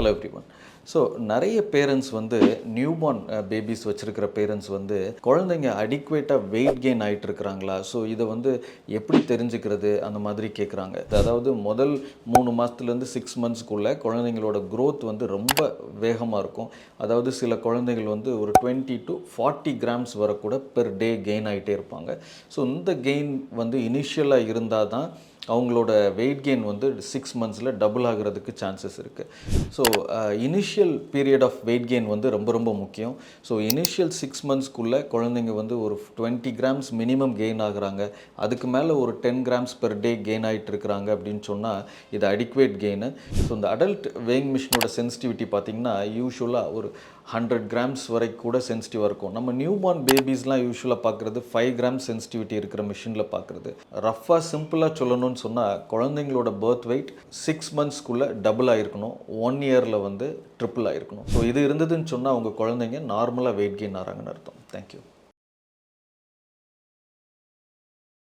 Hello everyone so நிறைய parents வந்து newborn babies வச்சுருக்கிற பேரண்ட்ஸ் வந்து குழந்தைங்க அடிக்குவேட்டாக வெயிட் கெயின் ஆகிட்டு இருக்கிறாங்களா ஸோ இதை வந்து எப்படி தெரிஞ்சுக்கிறது? அந்த மாதிரி கேட்குறாங்க அதாவது முதல் மூணு மாதத்துலேருந்து சிக்ஸ் மந்த்ஸ்க்குள்ளே குழந்தைங்களோட க்ரோத் வந்து ரொம்ப வேகமாக இருக்கும். அதாவது சில குழந்தைகள் வந்து ஒரு டுவெண்ட்டி டு ஃபார்ட்டி கிராம்ஸ் வரக்கூட பெர் டே கெயின் ஆகிட்டே இருப்பாங்க. ஸோ இந்த கெயின் வந்து இனிஷியலாக இருந்தால் தான் அவங்களோட வெயிட் கெயின் வந்து சிக்ஸ் மந்த்ஸில் டபுள் ஆகிறதுக்கு சான்சஸ் இருக்குது so initial period of weight gain வந்து ரொம்ப ரொம்ப முக்கியம். ஸோ இனிஷியல் சிக்ஸ் மந்த்ஸ்க்குள்ளே குழந்தைங்க வந்து ஒரு டுவெண்ட்டி கிராம்ஸ் மினிமம் கெயின் ஆகுறாங்க. அதுக்கு மேலே ஒரு ten grams per day gain ஆகிட்டு இருக்கிறாங்க அப்படின்னு சொன்னால் இது அடிக்குவேட் கெயின் ஸோ இந்த அடல்ட் வேயிங் மிஷினோட சென்சிட்டிவிட்டி பார்த்திங்கன்னா யூஸ்வலாக ஒரு ஹண்ட்ரட் கிராம்ஸ் வரைக்கும் கூட சென்சிட்டிவாக இருக்கும். நம்ம நியூ பார்ன் பேபிஸ்லாம் யூஸ்வலாக பார்க்குறது ஃபைவ் கிராம் சென்சிட்டிவிட்டி இருக்கிற மிஷினில் பார்க்குறது. ரஃபாக சிம்பிளாக சொல்லணும்னு சொன்னால் குழந்தைங்களோட பர்த் வெயிட் சிக்ஸ் மந்த்ஸ்க்குள்ளே டபுள் ஆகிருக்கணும் ஒன் இயரில் வந்து ட்ரிப்புள் ஆகிருக்கணும் ஸோ இது இருந்ததுன்னு சொன்னால் அவங்க குழந்தைங்க நார்மலாக வெயிட் கெயின் ஆகிறாங்கன்னு அர்த்தம். தேங்க்யூ